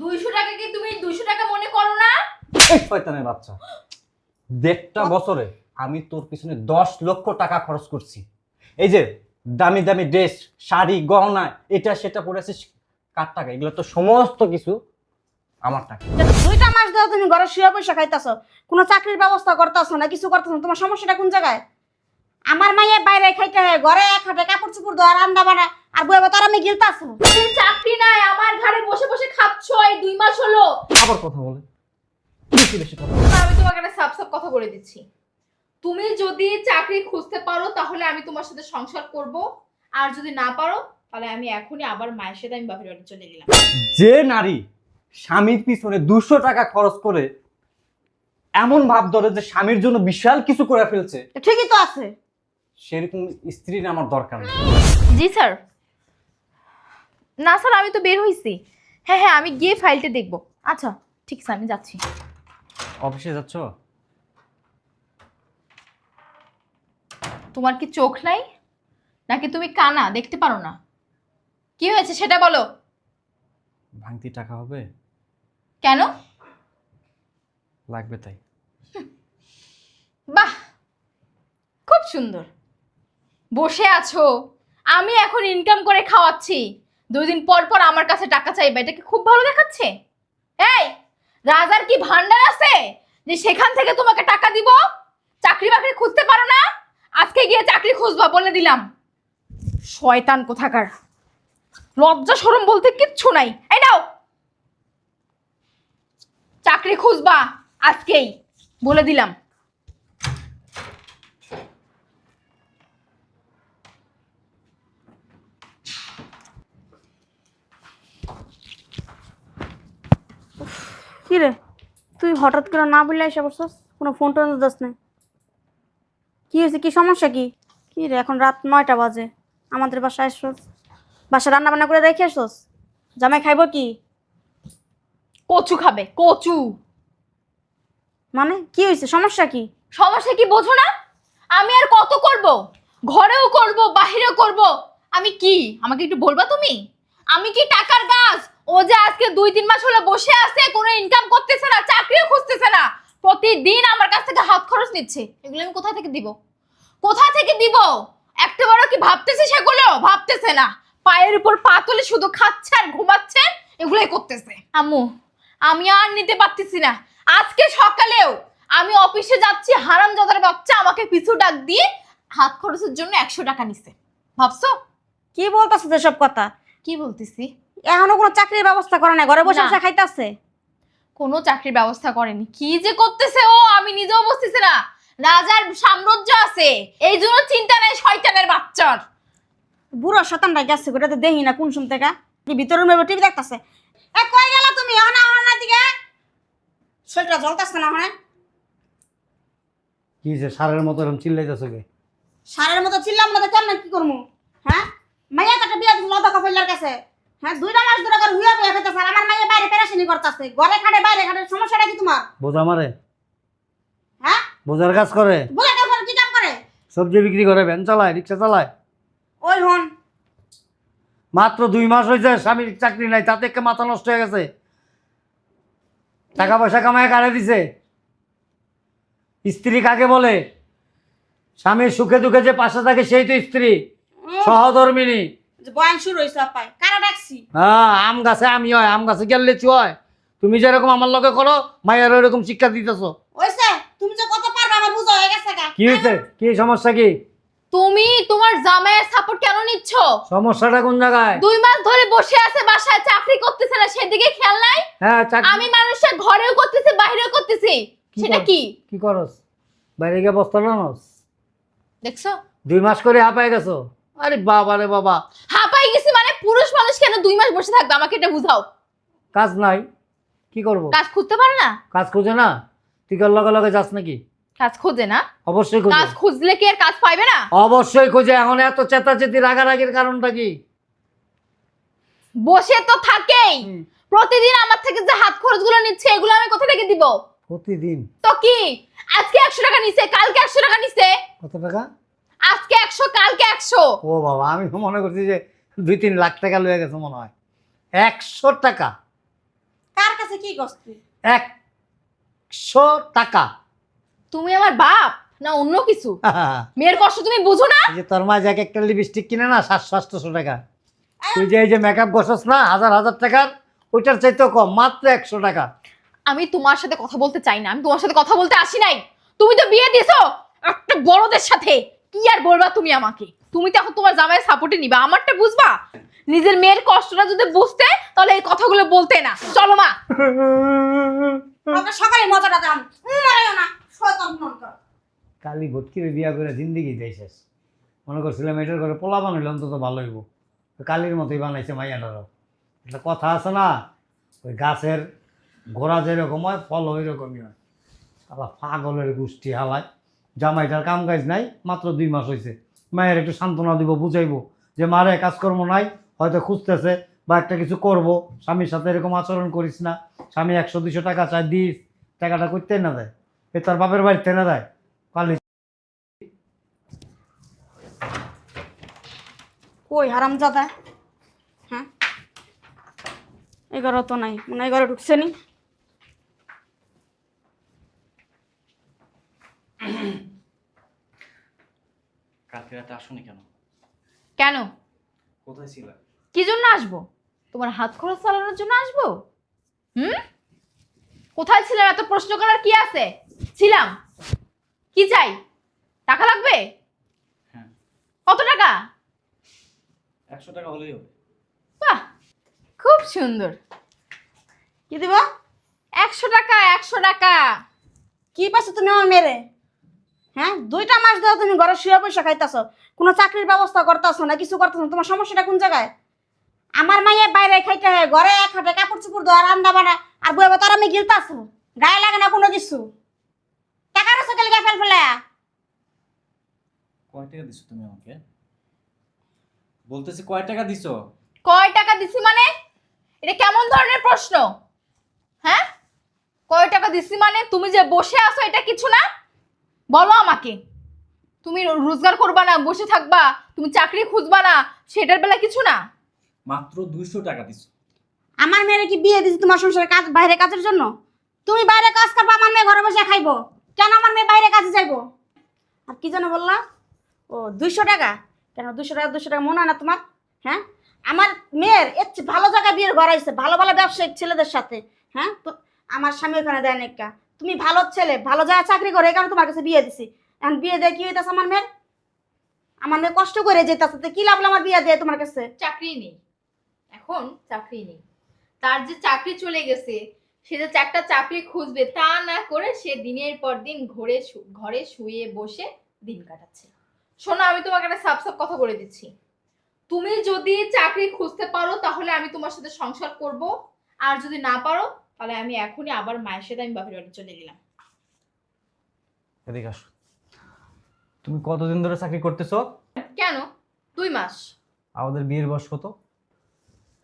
দুইশো টাকা কি তুমি দুইশো টাকা মনে করো না? এই শয়তানের বাচ্চা। দেড়টা বছরে আমি তোর পিছনে দশ লক্ষ টাকা খরচ করছি। এই যে দামি দামি ড্রেস শাড়ি গহনা এটা সেটা পরেছিস কার টাকা? এগুলো তো সমস্ত কিছু আমার টাকা। দুইটা মাস ধরে তুমি ঘরে শুয়ে পয়সা খাইতেছো কোনো চাকরির ব্যবস্থা করতেছো না কিছু করতেছো তোমার সমস্যাটা কোন জায়গায়? আমার মাইয়ে বাইরে খাইতে হয় ঘরে এক হাতে কাপড় চোপড় ধোয়া রান্না বাড়া আর বইবা তার আমি গিলতাছো তুমি চাকরি নাই আমার ঘরে বসে বসে খাচ্ছ এই দুই মাস হলো। আবার কথা বলে। বেশি বেশি কথা বলে। আমি তোমাকে একটা সাপ সাপ কথা বলে দিচ্ছি। তুমি যদি চাকরি খুঁজতে পারো তাহলে আমি তোমার সাথে সংসার করব। আর যদি না পারো তাহলে আমি এখনই আবার মায়ের সাথে আমি বাপের বাড়ি চলে গেলাম। যে নারী স্বামীর পিছনে দুশো টাকা খরচ করে এমন ভাব ধরে যে স্বামীর জন্য বিশাল কিছু করে ফেলছে ঠিকই তো আছে। সেরকম স্ত্রীর আমার দরকার নেই। জি স্যার। না স্যার আমি তো বের হইছি। হ্যাঁ হ্যাঁ আমি গিয়ে ফাইলটা দেখব। আচ্ছা ঠিক আছে আমি যাচ্ছি। অফিসে যাচ্ছ? তোমার কি চোখ নাই? নাকি তুমি কানা? দেখতে পারো না। কি হয়েছে সেটা বলো। ভাঙতি টাকা হবে? কেন? লাগবে তাই। বাহ! খুব সুন্দর। বসে আছো। আমি এখন ইনকাম করে খাওয়াচ্ছি। দুই দিন পর পর আমার কাছে টাকা চাইবে, এটা কি খুব ভালো দেখাচ্ছে? এই, রাজার কি ভান্ডার আছে? যে সেখান থেকে তোমাকে টাকা দিব? চাকরি বাকরি খুঁজতে পারো না? আজকে গিয়ে চাকরি খুঁজবা বলে দিলাম। শয়তান কোথাকার। লজ্জা শরম বলতে কিচ্ছু নাই। এই নাও। চাকরি খুঁজবা আজকেই বলে দিলাম। কি রে? তুই হঠাৎ করে না বললে এসে বসছস কোনো ফোন টোন দাস নাই। কি হয়েছে? কি সমস্যা কি? কি রে এখন রাত নয়টা বাজে। আমাদের বাসায় আসছস বাসা রান্না বান্না করে রেখে আসছস? জামাই খাইব কি? কচু খাবে কচু। মানে কি হয়েছে? সমস্যা কি? সমস্যা কি বোঝো না? আমি আর কত করব? ঘরেও করব বাহিরেও করব? আমি কি? আমাকে একটু বলবা তুমি? আমি কি টাকার গাছ ও যে আজকে দুই তিন মাস হলো বসে আছে কোনো ইনকাম করতেছে না চাকরিও খুঁজতেছে না প্রতিদিন আমার কাছ থেকে হাত খরচ নিচ্ছে। এগুলো আমি কোথা থেকে দিব? কোথা থেকে দিব? একটা বড় কি ভাবতেছে সেগুলো? ভাবতেছে না। পায়ের উপর পা তুলে শুধু খাচ্ছে আর ঘুমাচ্ছে এগুলোই করতেছে। আম্মু আমি আর নিতে পারতেছি না। আজকে সকালেও আমি অফিসে যাচ্ছি হারাম জাদার বাচ্চা আমাকে পিছু ডাক দিয়ে হাত খরচের জন্য একশো টাকা নিছে। ভাবছ? কি বলতেছ এসব কথা? কি বলতেছি? এখনও কোনো চাকরির ব্যবস্থা করে না ঘরে বসে। বসে খাইতেছে? কোনো চাকরির ব্যবস্থা করেনি। কি যে করতেছে ও আমি নিজেও বুঝতেছি না। রাজার সাম্রাজ্য আছে এই জন্য চিন্তা নাই শয়তানের বাচ্চার। বুড়ো শতানটা গেছে গোটা তো দেখি না কোন শুন থেকে। কি ভিতরে মেয়ে টিভি দেখতেছে? এ কই গেল তুমি? এখন আমার না দিকে? শরীরটা জ্বলতেছে না মানে কি যে সারের মতো এরকম চিল্লাইতেছে কে? সারের মতো চিল্লাম না তো কেমন কি করব হ্যাঁ? মাইয়া কাটা বিয়া দিছিল লতা কফেলার কাছে। হ্যাঁ দুইটা মাস ধরে করে হুইয়া বুয়া খেতেছে আর আমার মাইয়া বাইরে পেরাশানি করতেছে। ঘরে খাটে বাইরে খাটে সমস্যাটা কি তোমার? বোঝা মারে? হ্যাঁ? বোঝার কাজ করে? বুঝে কাজ কি কাম করে? সবজি বিক্রি করে ভ্যান চালায় রিক্সা চালায়। ওই হন। মাত্র দুই মাস হয়েছে স্বামীর চাকরি নাই তাতে একটা মাথা নষ্ট হয়ে গেছে। টাকা পয়সা কামায় কারে দিছে? স্ত্রী কাকে বলে? স্বামীর সুখে দুঃখে যে পাশে থাকে সেই তো স্ত্রী। সহধর্মিনী বয়ান শুরু হয়েছে আপাই কারা ডাকছি? হ্যাঁ আম গাছে আমি হয় আম গাছে গেলে লিচু হয়। তুমি যেরকম আমার লগে করো মায়ের ওইরকম শিক্ষা দিতেছো। ওইছে তুমি যে কত পারবে আমার বুঝো হয়ে গেছে গা। কি হয়েছে? কি সমস্যা কি? তুমি তোমার জামাইয়ের সাপোর্ট কেন নিচ্ছ? সমস্যাটা কোন জায়গায়? দুই মাস ধরে বসে আছে বাসায় চাকরি করতেছে না সেদিকে খেয়াল নাই? হ্যাঁ চাকরি আমি মানুষের ঘরেও করতেছি বাইরেও করতেছি। সেটা কি? কি করস? বাইরে গিয়ে বস্তা দেখছ? দুই মাস করে হাঁপায় গেছো। আরে বাবা রে বাবা। হাঁপাই গেছি মানে পুরুষ মানুষ কেন দুই মাস বসে থাকবে? আমাকে এটা বুঝাও। কাজ নাই। কি করব? কাজ খুঁজতে পারে না? কাজ খুঁজে না? তুই কার লগে লগে যাস নাকি? কাজ খোঁজে না? অবশ্যই খুঁজে। কাজ খুঁজলে কি আর কাজ পাইবে না? অবশ্যই খুঁজে। এখন এত চেতাচেতি রাগারাগির কারণটা কি? বসে তো থাকেই। প্রতিদিন আমার থেকে যে হাত খরচগুলো নিচ্ছে এগুলো আমি কোথা থেকে দিব? প্রতিদিন? তো কি? আজকে একশো টাকা নিছে কালকে একশো টাকা নিছে। কত টাকা? আজকে একশো কালকে একশো। ও বাবা আমি তো মনে করছি যে দুই তিন লাখ টাকা লয়ে গেছে মনে হয়। একশো টাকা। কার কাছে কি করছ তুই? একশো টাকা। তুমি আমার বাপ না অন্য কিছু? মেয়ের কষ্ট তুমি বুঝো না? যে তোর মা যাকে একটা লিপস্টিক কিনে না সাতশো আটশোশো টাকা। তুই যে এই যে মেকআপ বসস না হাজার হাজার টাকার ওইটার চাইতেও কম মাত্র একশো টাকা। আমি তোমার সাথে কথা বলতে চাই না আমি তোমার সাথে কথা বলতে আসি নাই। তুমি তো বিয়ে দিছো একটা বড়দের সাথে। কি আর বলবা তুমি আমাকে? তুমি তো এখন তোমার জামাই সাপোর্টে নিবা আমারটা বুঝবা? নিজের মেয়ের কষ্টটা যদি বুঝতে তাহলে এই কথাগুলো বলতে না। চলো মা। আমরা সকালে মজাটা দাম মারাইও না শয়তান মন কালি ভটকিরে বিয়া করে জিন্দিগি দেয় শেষ। মনে করছিলাম এটার করে পোলা বানাইলে অন্তত ভালো হইব। তো কালির মতোই বানাইছে মাইয়াটারও একটা কথা আছে না ওই গাছের গোড়া যেরকম হয় ফল ওই রকমই হয়। আবার পাগলের গোষ্ঠী হালায়। জামাইটার কাম কাজ নাই, মাত্র দুই মাস হয়েছে মায়ের একটু সান্ত্বনা দিব, বুঝাইবো যে মারে কাজকর্ম নাই, হয়তো খুঁজতেছে বা একটা কিছু করব। স্বামীর সাথে এরকম আচরণ করিস না। স্বামী একশো দুশো টাকা চাই দিস, টাকাটা করতে না দেয়। এ তার বাপের বাড়িতে না দেয়। কালি কই হারাম জাদা হ্যাঁ এগারো তো নাই, মনে এগারো ঢুকছে নি। কালকে রাতে আসুনি কেন? কেন? কোথায় ছিল? কি জন্য আসব? তোমার হাত খরচ চালানোর জন্য আসব? হুম? কোথায় ছিলাম? এত প্রশ্ন করার কি আছে? ছিলাম। কি চাই? টাকা লাগবে? হ্যাঁ। কত টাকা? একশো টাকা হলেই হবে। বাহ! খুব সুন্দর। কি দিব? একশো টাকা একশো টাকা। কি পাইছো তুমি আমার মেরে হ্যাঁ? দুইটা মাস ধরে তুমি ঘরে শুয়ে পয়সা খাইতেছ। কোনো চাকরির ব্যবস্থা করতেছো না কিছু করতেছো না। তোমার সমস্যাটা কোন জায়গায়? আমার মাইয়ের বাইরে খাইতে হয় ঘরে এক হাতে কাপড় চুপড় দেওয়া রান্না বান্না আর বই তার আমি গিলতাছো। গায়ে লাগে না কোনো কিছু। টাকা রসে গেলে ফেল ফেলে কয় টাকা দিছো তুমি আমাকে? বলতেছি কয় টাকা দিছো? কয় টাকা দিছি মানে? এটা কেমন ধরনের প্রশ্ন? হ্যাঁ? কয় টাকা দিছি মানে? তুমি যে বসে আছো এটা কিছু না? বলো আমাকে। তুমি রোজগার করবা না বসে থাকবা তুমি চাকরি খুঁজবা না সেটার বেলা কিছু না? মাত্র দুইশো টাকা দিছো। আমার মেয়ের কি বিয়ে দিছি তোমার সংসারে কাজ বাইরে কাজের জন্য? তুমি বাইরে কাজ করবা আমার মেয়ে ঘরে বসে খাইবো। কেন আমার মেয়ে বাইরে কাজে যাইবো? আর কি যেন বললা? ও দুইশো টাকা? কেন দুশো টাকা দুশো টাকা মনে হয় না তোমার? হ্যাঁ? আমার মেয়ের এর ভালো জায়গায় বিয়ের ঘর আইছে ভালো ভালো ব্যবসায়িক ছেলেদের সাথে হ্যাঁ? তো আমার স্বামী ওখানে দেয় নাকা তুমি ভালো ছেলে, ভালো জায়গায় চাকরি করে, এই কারণে তোমার কাছে বিয়ে দিছি। এখন বিয়ে দেয় কি হইতেছে আমার মেয়ের? আমার মেয়ে কষ্ট করে যেতেছে কি লাভলো আমার বিয়ে দেয় তোমার কাছে? চাকরি নেই। এখন চাকরি নেই। তার যে চাকরি চলে গেছে, সে যে একটা চাকরি খুঁজবে, তা না করে সে দিনের পর দিন ঘরে ঘরে শুয়ে বসে দিন কাটাচ্ছে। শোনো, আমি তোমাকে একটা সাপ সাপ কথা বলে দিচ্ছি। তুমি যদি চাকরি খুঁজতে পারো, তাহলে আমি তোমার সাথে সংসার করব। আর যদি না পারো তাহলে আমি এখনই আবার মায়ের সাথে আমি বাপের বাড়ি চলে গেলাম। এদিকে আসো। তুমি কতদিন ধরে চাকরি করতেছো? কেন? দুই মাস। আমাদের বিয়ের বয়স কত?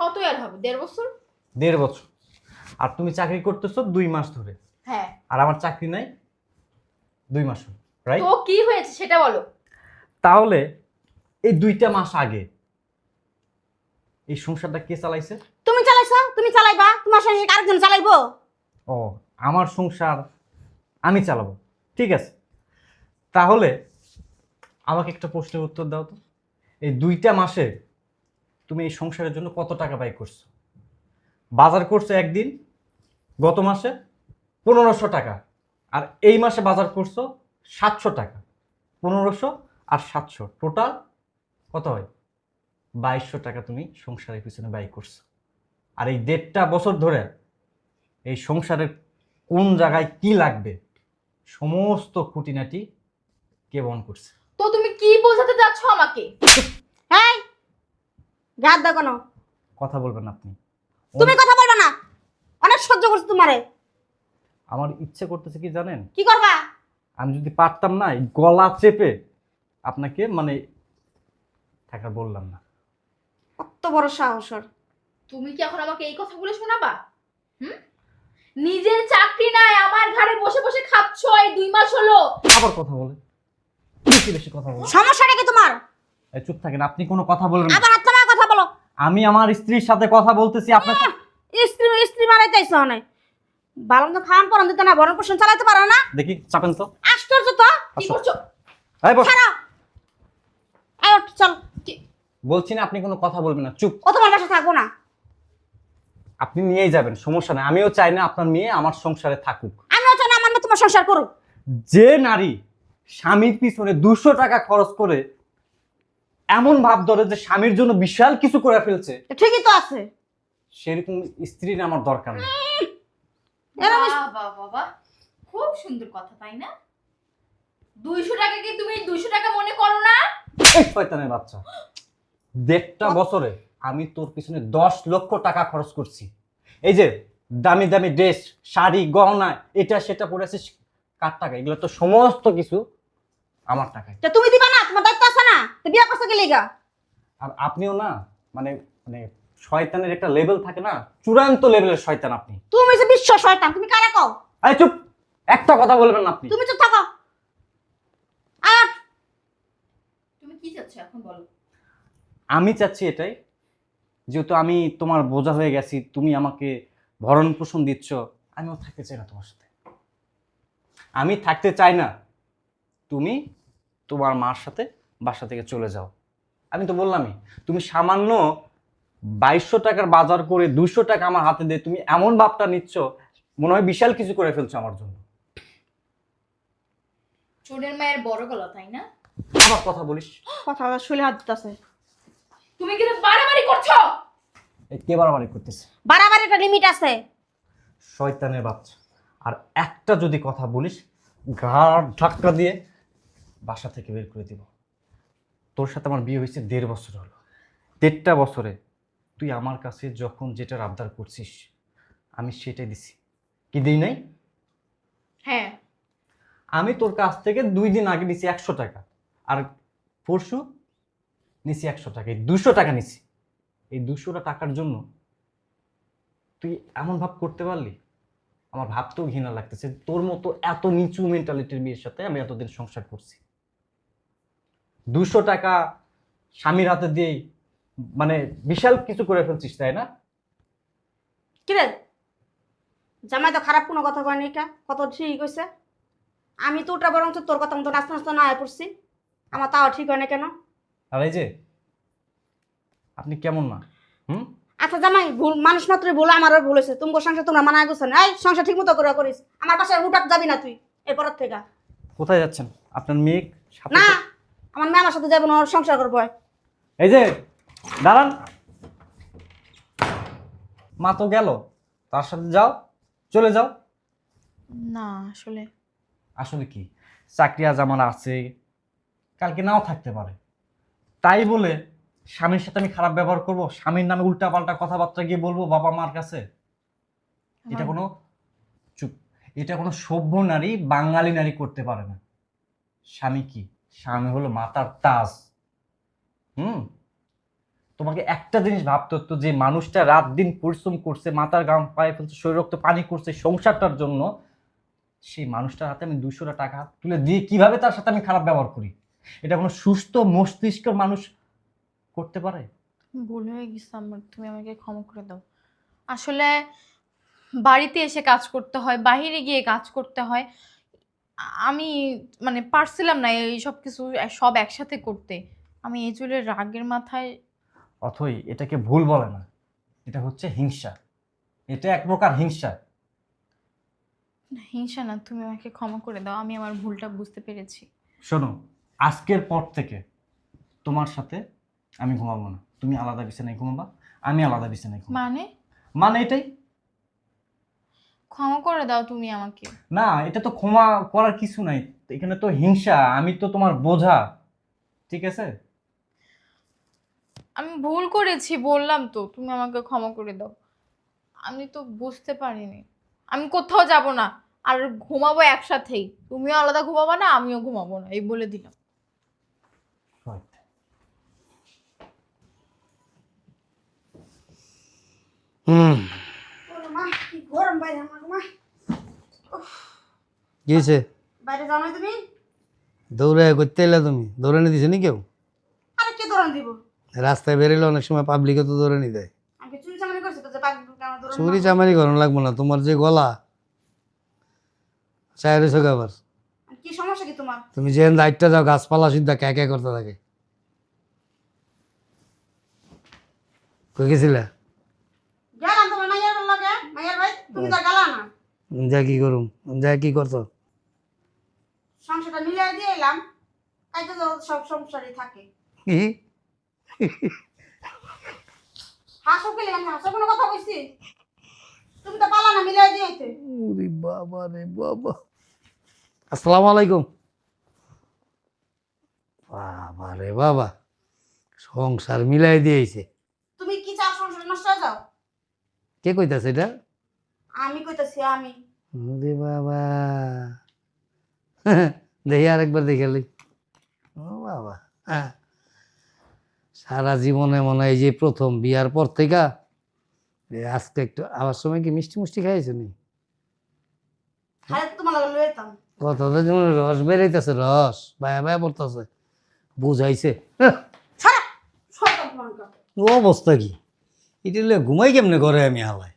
কত আর হবে? দেড় বছর? দেড় বছর। আর তুমি চাকরি করতেছো দুই মাস ধরে। হ্যাঁ। আর আমার চাকরি নাই দুই মাস রাইট তো কি হয়েছে সেটা বলো। তাহলে এই দুইটা মাস আগে এই সংসারটা কে চালাইছে? তুমি চালাইছো? তুমি চালাইবা? তোমার সংসার আরেকজন চালাইবো? ও আমার সংসার আমি চালাবো। ঠিক আছে। তাহলে আমাকে একটা প্রশ্নের উত্তর দাও তো। এই দুইটা মাসে তুমি এই সংসারের জন্য কত টাকা ব্যয় করছ? বাজার করছ একদিন গত মাসে পনেরোশো টাকা আর এই মাসে বাজার করছ সাতশো টাকা। পনেরোশো আর সাতশো টোটাল কত হয়? বাইশশো টাকা তুমি সংসারের পিছনে ব্যয় করছ। আর এই দেড়টা বছর ধরে এই সংসারের কোন জায়গায় কি লাগবে সমস্ত খুঁটিনাটি কে বহন করছে? তো তুমি কি বোঝাতে যাচ্ছ আমাকে? হ্যাঁ গাদ দাও কেন। কথা বলবেন আপনি। তুমি কথা বলবে না। অনেক সহ্য করছ তোমারে। আমার ইচ্ছে করতেছে কি জানেন? কি করবা? আমি যদি পারতাম না এই গলা চেপে আপনাকে মানে থাকা বললাম না। কত বড় সাহসর তুমি কি এখন আমাকে এই কথাগুলো শোনাবা? হুম? নিজের চাকরি নাই আমার ঘরে বসে বসে খাচ্ছ এই দুই মাস হলো। আবার কথা বলে। বেশি বেশি কথা বলে? সমস্যাটা কি তোমার? এই চুপ থাকেন আপনি কোনো কথা বলবেন না। আবার তোমার কথা বলো। আমি আমার স্ত্রীর সাথে কথা বলতেছি আপনার স্ত্রী স্ত্রী মারাইতে আইসো অনেক ভালো তো খাওয়ান পরান দিতে না ভরণ পোষণ চালাতে পারো না। দেখি চাপেন তো। আশ্চর্য তো। কি আসো। করছ? এই বস। ছাড়ো। আয় ওঠ, চল। বলছি না আপনি কোনো কথা বলবেন না চুপ। ও তোমার বাসা থাকব না। আপনি নিয়েই যাবেন সমস্যা নাই। আমিও চাই না আপনার মেয়ে আমার সংসারে থাকুক। আমিও চাই না আমার মেয়ে তোমার সংসার করুক। যে নারী স্বামীর পিছনে দুশো টাকা খরচ করে এমন ভাব ধরে যে স্বামীর জন্য বিশাল কিছু করে ফেলছে ঠিকই তো আছে। সেরকম স্ত্রী না আমার দরকার নেই। বাবা বাবা খুব সুন্দর কথা তাই না? দুইশো টাকা কি তুমি দুইশো টাকা মনে করো না? শয়তানের বাচ্চা। দেড়টা বছরে আমি তোর পিছনে দশ লক্ষ টাকা খরচ করছি। এই যে দামি দামি ড্রেস শাড়ি গহনা এটা সেটা পরেছিস কার টাকা? এগুলো তো সমস্ত কিছু আমার টাকায়। তো তুমি দিবা না? তোমার দায়িত্ব আছে না? তো বিয়া করছ কি লিগা? আর আপনিও না মানে মানে শয়তানের একটা লেভেল থাকে না চূড়ান্ত লেভেলের শয়তান আপনি। তুমি যে বিশ্ব শয়তান তুমি কারে কও? আরে চুপ! একটা কথা বলবেন না আপনি। তুমি চুপ থাকো। আর তুমি কি চাচ্ছ এখন বলো? আমি চাচ্ছি এটাই যেহেতু আমি তোমার বোঝা হয়ে গেছি তুমি আমাকে ভরণ পোষণ দিচ্ছ আমিও থাকতে চাই না তোমার সাথে। আমি থাকতে চাই না তুমি তোমার মার সাথে বাসা থেকে চলে যাও। আমি তো বললামই তুমি সামান্য বাইশশো টাকার বাজার করে দুশো টাকা আমার হাতে দিয়ে তুমি এমন ভাবটা নিচ্ছ মনে হয় বিশাল কিছু করে ফেলছো আমার জন্য। চোরের মায়ের বড় গলা তাই না? আবার কথা বলিস। কথা শুলে হাত দিতেছে। তুমি কিন্তু বাড়াবাড়ি করছ। এই কে বাড়াবাড়ি করতেছে? বাড়াবাড়ি একটা লিমিট আছে। শয়তানের বাচ্চা। আর একটা যদি কথা বলিস ঘাড় ধাক্কা দিয়ে বাসা থেকে বের করে দিব। তোর সাথে আমার বিয়ে হয়েছে দেড় বছর হলো। দেড়টা বছরে তুই আমার কাছে যখন যেটা আবদার করছিস আমি সেটাই দিছি। কি দিই নাই? হ্যাঁ। আমি তোর কাছ থেকে দুই দিন আগে নিছি একশো টাকা। আর পরশু নিছি একশো টাকা, এই দুশো টাকা নিছি। এই দুশোটা টাকার জন্য তুই এমন ভাব করতে পারলি? আমার ভাবতেও ঘৃণা লাগতেছে। তোর মতো এত নিচু মেন্টালিটির বিয়ের সাথে আমি এতদিন সংসার করছি। দুশো টাকা স্বামীর হাতে দিয়েই মানে বিশাল কিছু করে ফেলছিস, তাই না? কিরে জামাই তো খারাপ কোনো কথা কয়নি কা? কত ঠিক হয়েছে আমি তো ওটা বরং তোর কথা মতো নাচতে নাচতে না পড়ছি। আমার তাও ঠিক হয় না কেন? আর এই যে আপনি কেমন না হুম? আচ্ছা জামাই ভুল মানুষ মাত্রই ভুল আমারও ভুল হয়েছে। তুমি সংসার তোমরা মানা গেছো না। এই সংসার ঠিক মতো করে করিস। আমার বাসায় হুটাক যাবি না তুই এরপরের থেকে। কোথায় যাচ্ছেন? আপনার মেয়ে সাথে না আমার মেয়ে আমার সাথে যাব না ওর সংসার করব। এই যে দাঁড়ান। মা তো গেল তার সাথে যাও চলে যাও। না আসলে। আসলে কি? চাকরি আজ আমার আছে কালকে নাও থাকতে পারে। তাই বলে স্বামীর সাথে আমি খারাপ ব্যবহার করব স্বামীর নামে উল্টা পাল্টা কথাবার্তা গিয়ে বলব বাবা মার কাছে? এটা কোনো চুপ এটা কোনো সভ্য নারী বাঙালি নারী করতে পারে না। স্বামী কি? স্বামী হলো মাতার তাজ। হুম? তোমাকে একটা জিনিস ভাবতে হতো যে মানুষটা রাত দিন পরিশ্রম করছে মাথার গাম পায়ে ফেলছে শরীর রক্ত পানি করছে সংসারটার জন্য সেই মানুষটার হাতে আমি দুশোটা টাকা তুলে দিয়ে কীভাবে তার সাথে আমি খারাপ ব্যবহার করি? এটা কোনো সুস্থ মস্তিষ্ক মানুষ করতে পারে? ভুল হয়ে গেছে আমার তুমি আমাকে ক্ষমা করে দাও। আসলে বাড়িতে এসে কাজ করতে হয় বাইরে গিয়ে কাজ করতে হয়। আমি মানে পারছিলাম না এই সব কিছু সব একসাথে করতে। আমি এই চুলে রাগের মাথায় অথই এটাকে ভুল বলে না। এটা হচ্ছে হিংসা। এটা এক প্রকার হিংসা। হিংসা না তুমি আমাকে ক্ষমা করে দাও। আমি আমার ভুলটা বুঝতে পেরেছি। শোনো আজকের পর থেকে তোমার সাথে আমি ঘুমাবো না। তুমি আলাদা বিছানায় ঘুমাবা আমি আলাদা বিছানায় ঘুমাবো। মানে? মানে এটাই। ক্ষমা করে দাও তুমি আমাকে। না এটা তো ক্ষমা করার কিছু নাই। এখানে তো হিংসা আমি তো তোমার বোঝা। ঠিক আছে? আমি ভুল করেছি বললাম তো তুমি আমাকে ক্ষমা করে দাও। আমি তো বুঝতে পারিনি। আমি কোথাও যাব না আর ঘুমাবো একসাথেই। তুমিও আলাদা ঘুমাবো না আমিও ঘুমাবো না এই বলে দিলাম। হুম। মা কি গরম বাইরে আমার মা। কি বাইরে যাও না তুমি? দৌড়ে করতে এলে তুমি? দিছে নি কেউ? আরে কে দৌড়ান দিব? রাস্তায় বেরোলে অনেক সময় পাবলিকে তো দেয়। চুরি চামারি করানো লাগবো না তোমার যে গলা। রয়েছে আবার। কি সমস্যা কি তোমার? তুমি যে লাইটটা যাও গাছপালা সিদ্ধা কে কে করতে থাকে? কই গেছিলে গেলাম তোমার মাইয়ার লাগে মাইয়ার ভাই তুমি তো গেলা না? যা কি করুম? যা কি করতো সংসারটা দিয়ে এলাম। তাই তো সব সংসারই থাকে। কি? হাসো খেলে আমি হাসো কোনো কথা কইছি? তুমি তো পালা না ওরে বাবা রে বাবা। আসসালামু আলাইকুম। বাবা রে বাবা। সংসার মিলাই দিয়েছে তুমি কি চাও? সংসার নষ্ট যাও? কে কইতাছে এটা? আমি কইতাছি আমি। ওরে বাবা। দেখি আরেকবার দেখে লই। ও বাবা। হ্যাঁ। সারা জীবনে মনে হয় এই যে প্রথম বিয়ার পর থেকে আজকে একটু আবার সময় কি মিষ্টি মুষ্টি খাইছো নি? কতটা যেমন রস বেরাইতেছে রস। বায়া বায়া পড়তেছে বুঝাইছে। ও অবস্থা কি? এটা ঘুমাই কেমনে করে আমি হালায়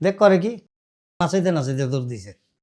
দেখ করে কি? নাচাইতে নাচাইতে দৌড় দিছে।